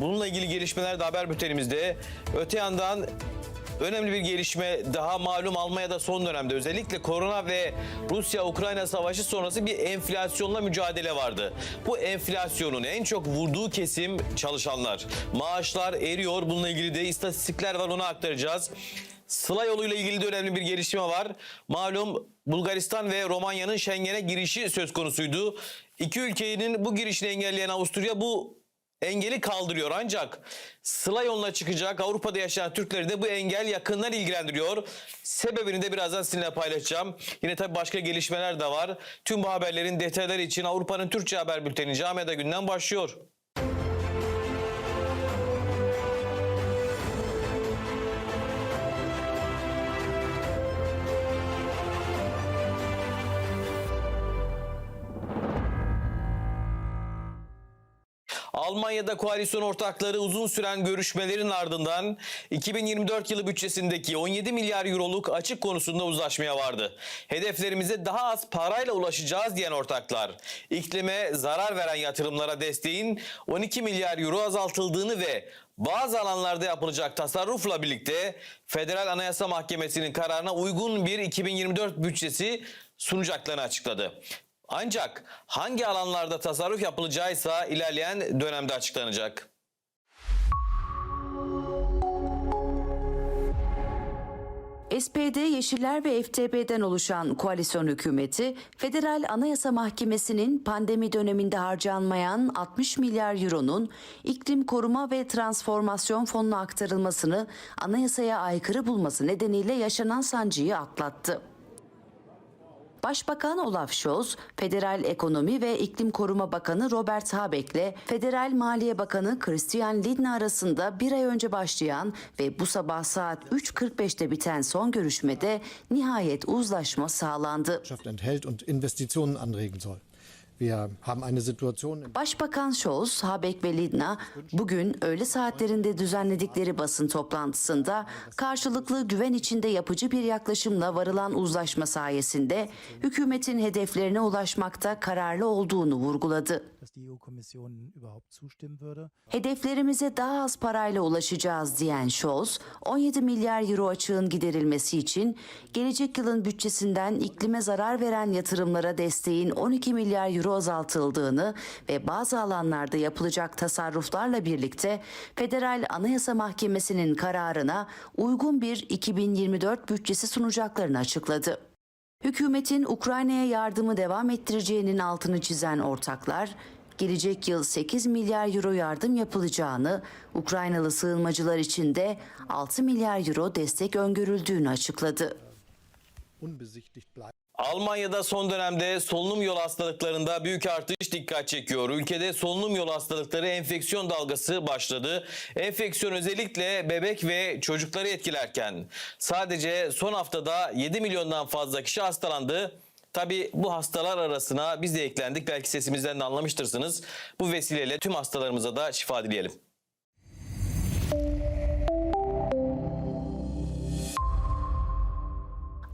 Bununla ilgili gelişmeler de haber bültenimizde. Öte yandan önemli bir gelişme daha malum Almanya'da son dönemde özellikle korona ve Rusya-Ukrayna savaşı sonrası bir enflasyonla mücadele vardı. Bu enflasyonun en çok vurduğu kesim çalışanlar. Maaşlar eriyor. Bununla ilgili de istatistikler var onu aktaracağız. Sıla yoluyla ilgili de önemli bir gelişme var. Malum Bulgaristan ve Romanya'nın Schengen'e girişi söz konusuydu. İki ülkenin bu girişini engelleyen Avusturya bu engeli kaldırıyor. Ancak Sıla yoluna çıkacak Avrupa'da yaşayan Türkleri de bu engel yakından ilgilendiriyor. Sebebini de birazdan sizinle paylaşacağım. Yine tabii başka gelişmeler de var. Tüm bu haberlerin detayları için Avrupa'nın Türkçe haber bülteni Camiada günden başlıyor. Almanya'da koalisyon ortakları uzun süren görüşmelerin ardından 2024 yılı bütçesindeki 17 milyar euroluk açık konusunda uzlaşmaya vardı. Hedeflerimize daha az parayla ulaşacağız diyen ortaklar, iklime zarar veren yatırımlara desteğin 12 milyar euro azaltıldığını ve bazı alanlarda yapılacak tasarrufla birlikte Federal Anayasa Mahkemesi'nin kararına uygun bir 2024 bütçesi sunacaklarını açıkladı. Ancak hangi alanlarda tasarruf yapılacağıysa ilerleyen dönemde açıklanacak. SPD, Yeşiller ve FTP'den oluşan koalisyon hükümeti, Federal Anayasa Mahkemesi'nin pandemi döneminde harcanmayan 60 milyar euronun iklim koruma ve transformasyon fonuna aktarılmasını anayasaya aykırı bulması nedeniyle yaşanan sancıyı atlattı. Başbakan Olaf Scholz, Federal Ekonomi ve İklim Koruma Bakanı Robert Habeck ile Federal Maliye Bakanı Christian Lindner arasında bir ay önce başlayan ve bu sabah saat 3.45'te biten son görüşmede nihayet uzlaşma sağlandı. Başbakan Scholz, Habeck ve Lindner bugün öğle saatlerinde düzenledikleri basın toplantısında karşılıklı güven içinde yapıcı bir yaklaşımla varılan uzlaşma sayesinde hükümetin hedeflerine ulaşmakta kararlı olduğunu vurguladı. Hedeflerimize daha az parayla ulaşacağız diyen Scholz, 17 milyar euro açığın giderilmesi için gelecek yılın bütçesinden iklime zarar veren yatırımlara desteğin 12 milyar euro azaltıldığını ve bazı alanlarda yapılacak tasarruflarla birlikte Federal Anayasa Mahkemesi'nin kararına uygun bir 2024 bütçesi sunacaklarını açıkladı. Hükümetin Ukrayna'ya yardımı devam ettireceğinin altını çizen ortaklar, gelecek yıl 8 milyar euro yardım yapılacağını, Ukraynalı sığınmacılar için de 6 milyar euro destek öngörüldüğünü açıkladı. Almanya'da son dönemde solunum yolu hastalıklarında büyük artış dikkat çekiyor. Ülkede solunum yolu hastalıkları enfeksiyon dalgası başladı. Enfeksiyon özellikle bebek ve çocukları etkilerken sadece son haftada 7 milyondan fazla kişi hastalandı. Tabi bu hastalar arasına biz de eklendik. Belki sesimizden de anlamıştırsınız. Bu vesileyle tüm hastalarımıza da şifa dileyelim.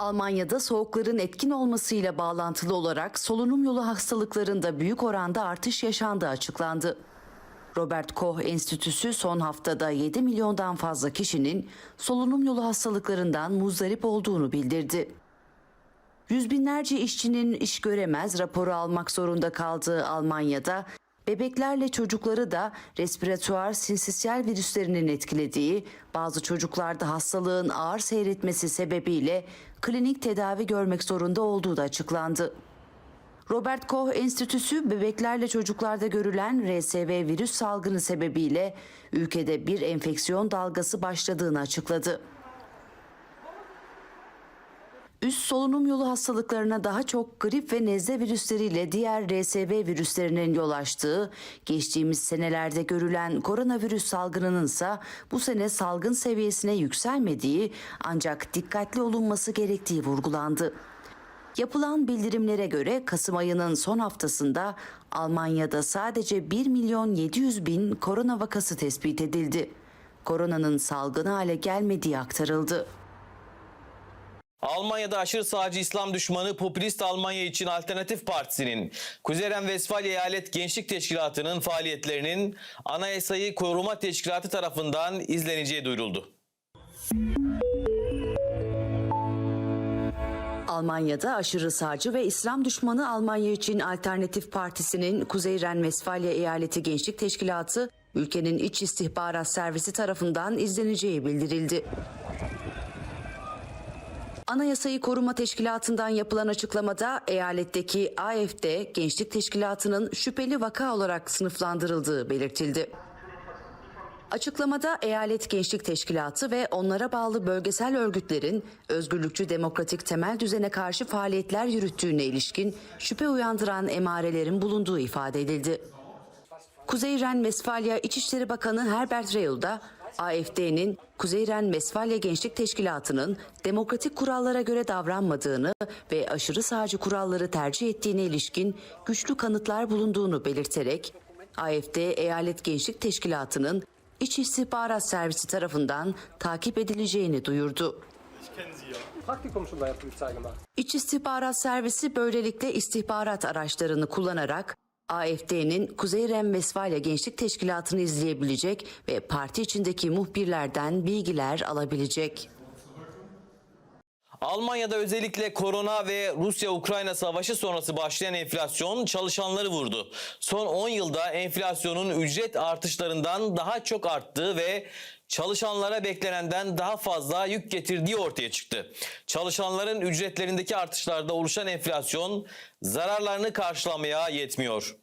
Almanya'da soğukların etkin olmasıyla bağlantılı olarak solunum yolu hastalıklarında büyük oranda artış yaşandığı açıklandı. Robert Koch Enstitüsü son haftada 7 milyondan fazla kişinin solunum yolu hastalıklarından muzdarip olduğunu bildirdi. Yüz binlerce işçinin iş göremez raporu almak zorunda kaldığı Almanya'da bebeklerle çocukları da respiratuar sinsisyal virüslerinin etkilediği, bazı çocuklarda hastalığın ağır seyretmesi sebebiyle klinik tedavi görmek zorunda olduğu da açıklandı. Robert Koch Enstitüsü bebeklerle çocuklarda görülen RSV virüs salgını sebebiyle ülkede bir enfeksiyon dalgası başladığını açıkladı. Üst solunum yolu hastalıklarına daha çok grip ve nezle virüsleriyle diğer RSV virüslerinin yol açtığı, geçtiğimiz senelerde görülen koronavirüs salgınının ise bu sene salgın seviyesine yükselmediği ancak dikkatli olunması gerektiği vurgulandı. Yapılan bildirimlere göre Kasım ayının son haftasında Almanya'da sadece 1 milyon 700 bin korona vakası tespit edildi. Koronanın salgın hale gelmediği aktarıldı. Almanya'da aşırı sağcı İslam düşmanı Popülist Almanya için Alternatif Partisi'nin Kuzey Ren-Vesfalya Eyalet Gençlik Teşkilatı'nın faaliyetlerinin Anayasayı Koruma Teşkilatı tarafından izleneceği duyuruldu. Almanya'da aşırı sağcı ve İslam düşmanı Almanya için Alternatif Partisi'nin Kuzey Ren-Vesfalya Eyaleti Gençlik Teşkilatı, ülkenin İç İstihbarat Servisi tarafından izleneceği bildirildi. Anayasayı Koruma Teşkilatı'ndan yapılan açıklamada eyaletteki AFD Gençlik Teşkilatı'nın şüpheli vaka olarak sınıflandırıldığı belirtildi. Açıklamada Eyalet Gençlik Teşkilatı ve onlara bağlı bölgesel örgütlerin özgürlükçü demokratik temel düzene karşı faaliyetler yürüttüğüne ilişkin şüphe uyandıran emarelerin bulunduğu ifade edildi. Kuzey Ren-Vesfalya İçişleri Bakanı Herbert Reul da AFD'nin Kuzey Ren-Vesfalya Gençlik Teşkilatı'nın demokratik kurallara göre davranmadığını ve aşırı sağcı kuralları tercih ettiğine ilişkin güçlü kanıtlar bulunduğunu belirterek AFD Eyalet Gençlik Teşkilatı'nın İç İstihbarat Servisi tarafından takip edileceğini duyurdu. İç İstihbarat Servisi böylelikle istihbarat araçlarını kullanarak AFD'nin Kuzey Ren-Vesfalya Gençlik Teşkilatı'nı izleyebilecek ve parti içindeki muhbirlerden bilgiler alabilecek. Almanya'da özellikle korona ve Rusya-Ukrayna savaşı sonrası başlayan enflasyon çalışanları vurdu. Son 10 yılda enflasyonun ücret artışlarından daha çok arttığı ve çalışanlara beklenenden daha fazla yük getirdiği ortaya çıktı. Çalışanların ücretlerindeki artışlarda oluşan enflasyon zararlarını karşılamaya yetmiyor.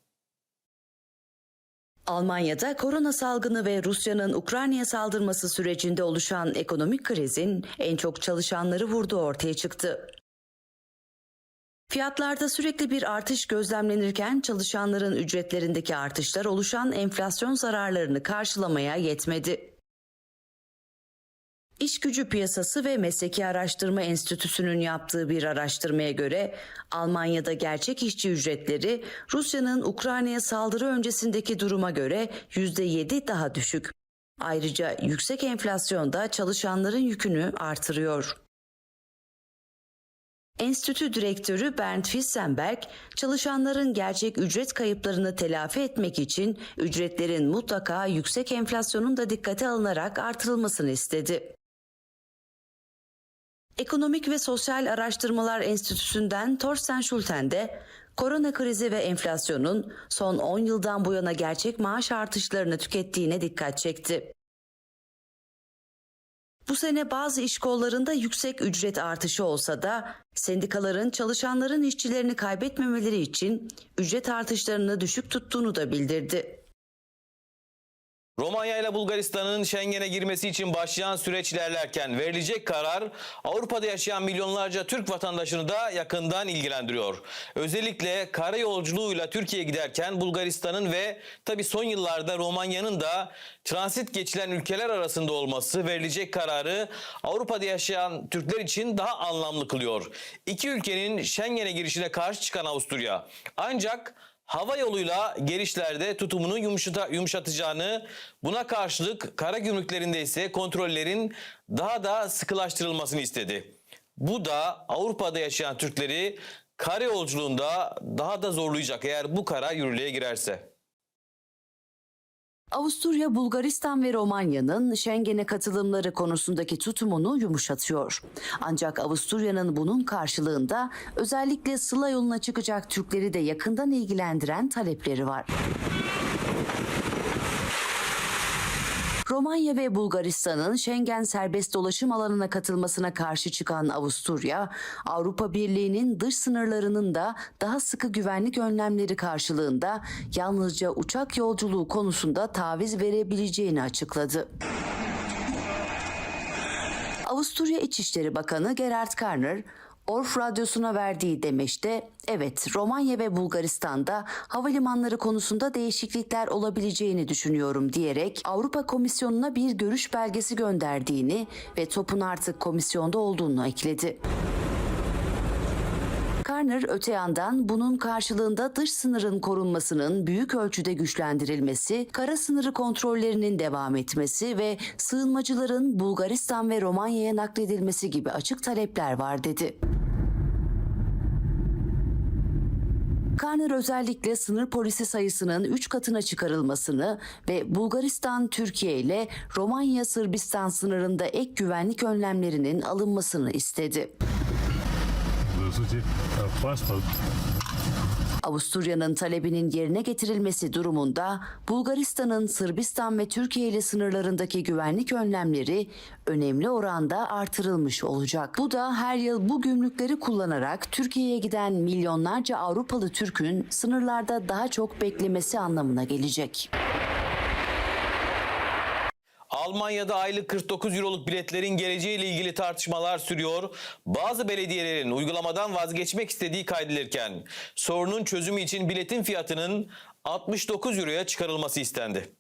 Almanya'da korona salgını ve Rusya'nın Ukrayna'ya saldırması sürecinde oluşan ekonomik krizin en çok çalışanları vurduğu ortaya çıktı. Fiyatlarda sürekli bir artış gözlemlenirken çalışanların ücretlerindeki artışlar oluşan enflasyon zararlarını karşılamaya yetmedi. İş Gücü Piyasası ve Mesleki Araştırma Enstitüsü'nün yaptığı bir araştırmaya göre Almanya'da gerçek işçi ücretleri Rusya'nın Ukrayna'ya saldırı öncesindeki duruma göre %7 daha düşük. Ayrıca yüksek enflasyon da çalışanların yükünü artırıyor. Enstitü direktörü Bernd Fissenberg, çalışanların gerçek ücret kayıplarını telafi etmek için ücretlerin mutlaka yüksek enflasyonun da dikkate alınarak artırılmasını istedi. Ekonomik ve Sosyal Araştırmalar Enstitüsü'nden Thorsten Schulten de korona krizi ve enflasyonun son 10 yıldan bu yana gerçek maaş artışlarını tükettiğine dikkat çekti. Bu sene bazı iş kollarında yüksek ücret artışı olsa da sendikaların çalışanların işçilerini kaybetmemeleri için ücret artışlarını düşük tuttuğunu da bildirdi. Romanya ile Bulgaristan'ın Schengen'e girmesi için başlayan süreç ilerlerken verilecek karar Avrupa'da yaşayan milyonlarca Türk vatandaşını da yakından ilgilendiriyor. Özellikle kara yolculuğuyla Türkiye'ye giderken Bulgaristan'ın ve tabi son yıllarda Romanya'nın da transit geçilen ülkeler arasında olması verilecek kararı Avrupa'da yaşayan Türkler için daha anlamlı kılıyor. İki ülkenin Schengen'e girişine karşı çıkan Avusturya ancak hava yoluyla gelişlerde tutumunu yumuşata, yumuşatacağını, buna karşılık kara gümrüklerinde ise kontrollerin daha da sıkılaştırılmasını istedi. Bu da Avrupa'da yaşayan Türkleri kara yolculuğunda daha da zorlayacak eğer bu karar yürürlüğe girerse. Avusturya, Bulgaristan ve Romanya'nın Schengen'e katılımları konusundaki tutumunu yumuşatıyor. Ancak Avusturya'nın bunun karşılığında özellikle Sıla yoluna çıkacak Türkleri de yakından ilgilendiren talepleri var. Romanya ve Bulgaristan'ın Schengen serbest dolaşım alanına katılmasına karşı çıkan Avusturya, Avrupa Birliği'nin dış sınırlarının da daha sıkı güvenlik önlemleri karşılığında yalnızca uçak yolculuğu konusunda taviz verebileceğini açıkladı. Avusturya İçişleri Bakanı Gerhard Karner, Orf Radyosu'na verdiği demeçte, evet Romanya ve Bulgaristan'da havalimanları konusunda değişiklikler olabileceğini düşünüyorum diyerek Avrupa Komisyonu'na bir görüş belgesi gönderdiğini ve topun artık komisyonda olduğunu ekledi. Garner öte yandan bunun karşılığında dış sınırın korunmasının büyük ölçüde güçlendirilmesi, kara sınırı kontrollerinin devam etmesi ve sığınmacıların Bulgaristan ve Romanya'ya nakledilmesi gibi açık talepler var dedi. Karner özellikle sınır polisi sayısının 3 katına çıkarılmasını ve Bulgaristan, Türkiye ile Romanya, Sırbistan sınırında ek güvenlik önlemlerinin alınmasını istedi hususi pasport Avusturya'nın talebinin yerine getirilmesi durumunda Bulgaristan'ın Sırbistan ve Türkiye ile sınırlarındaki güvenlik önlemleri önemli oranda artırılmış olacak. Bu da her yıl bu gümrükleri kullanarak Türkiye'ye giden milyonlarca Avrupalı Türk'ün sınırlarda daha çok beklemesi anlamına gelecek. Almanya'da aylık 49 euroluk biletlerin geleceğiyle ilgili tartışmalar sürüyor. Bazı belediyelerin uygulamadan vazgeçmek istediği kaydedilirken sorunun çözümü için biletin fiyatının 69 euroya çıkarılması istendi.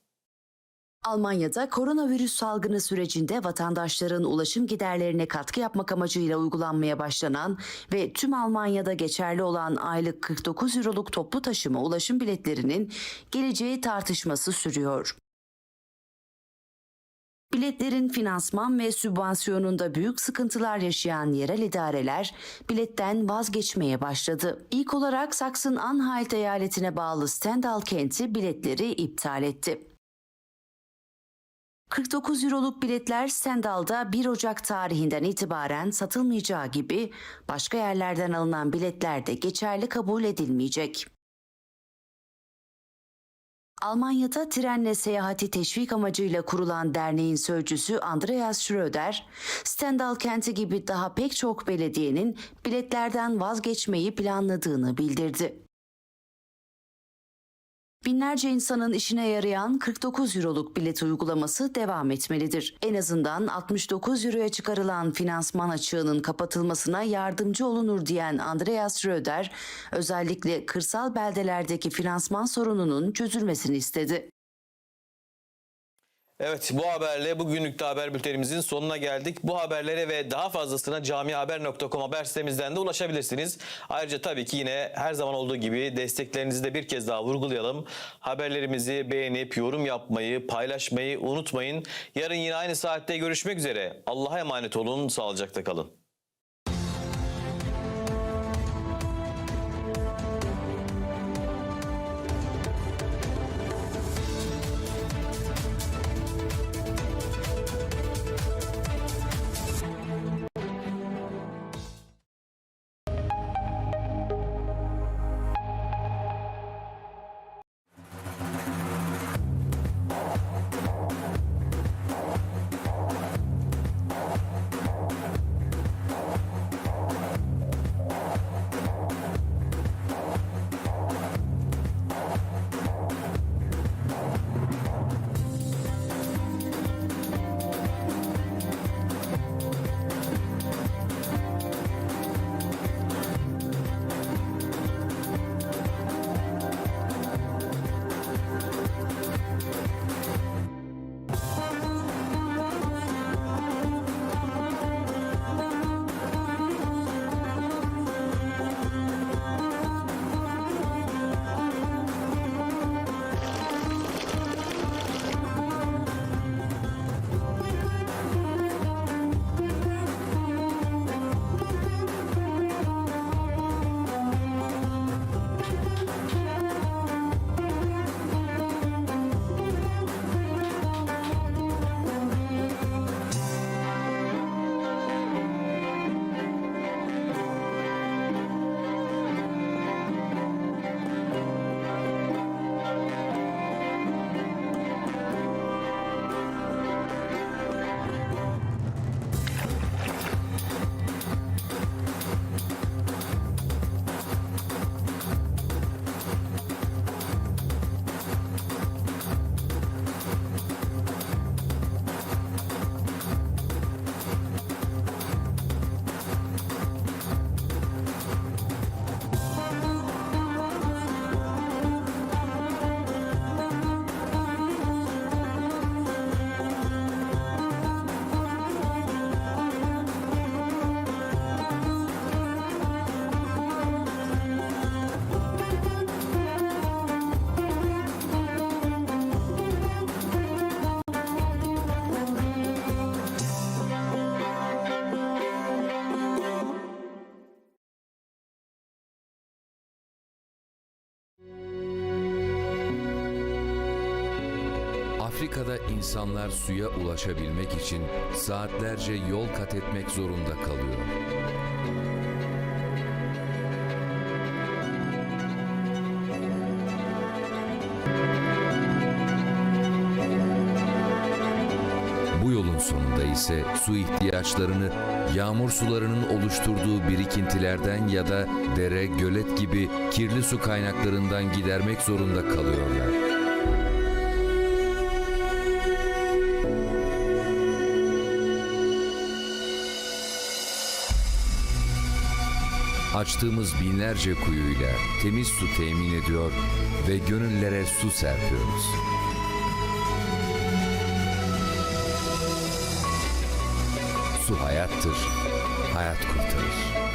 Almanya'da koronavirüs salgını sürecinde vatandaşların ulaşım giderlerine katkı yapmak amacıyla uygulanmaya başlanan ve tüm Almanya'da geçerli olan aylık 49 euroluk toplu taşıma ulaşım biletlerinin geleceği tartışması sürüyor. Biletlerin finansman ve sübvansiyonunda büyük sıkıntılar yaşayan yerel idareler biletten vazgeçmeye başladı. İlk olarak Sachsen-Anhalt eyaletine bağlı Stendal kenti biletleri iptal etti. 49 euroluk biletler Stendhal'da 1 Ocak tarihinden itibaren satılmayacağı gibi başka yerlerden alınan biletler de geçerli kabul edilmeyecek. Almanya'da trenle seyahati teşvik amacıyla kurulan derneğin sözcüsü Andreas Schröder, Stendhal kenti gibi daha pek çok belediyenin biletlerden vazgeçmeyi planladığını bildirdi. Binlerce insanın işine yarayan 49 euroluk bilet uygulaması devam etmelidir. En azından 69 euroya çıkarılan finansman açığının kapatılmasına yardımcı olunur diyen Andreas Schröder, özellikle kırsal beldelerdeki finansman sorununun çözülmesini istedi. Evet bu haberle bugünlük de haber bültenimizin sonuna geldik. Bu haberlere ve daha fazlasına camihaber.com haber sitemizden de ulaşabilirsiniz. Ayrıca tabii ki yine her zaman olduğu gibi desteklerinizi de bir kez daha vurgulayalım. Haberlerimizi beğenip yorum yapmayı, paylaşmayı unutmayın. Yarın yine aynı saatte görüşmek üzere. Allah'a emanet olun, sağlıcakla kalın. Arkada insanlar suya ulaşabilmek için saatlerce yol kat etmek zorunda kalıyor. Bu yolun sonunda ise su ihtiyaçlarını yağmur sularının oluşturduğu birikintilerden ya da dere, gölet gibi kirli su kaynaklarından gidermek zorunda kalıyorlar. Açtığımız binlerce kuyuyla temiz su temin ediyor ve gönüllere su serpiyoruz. Su hayattır, hayat kurtarır.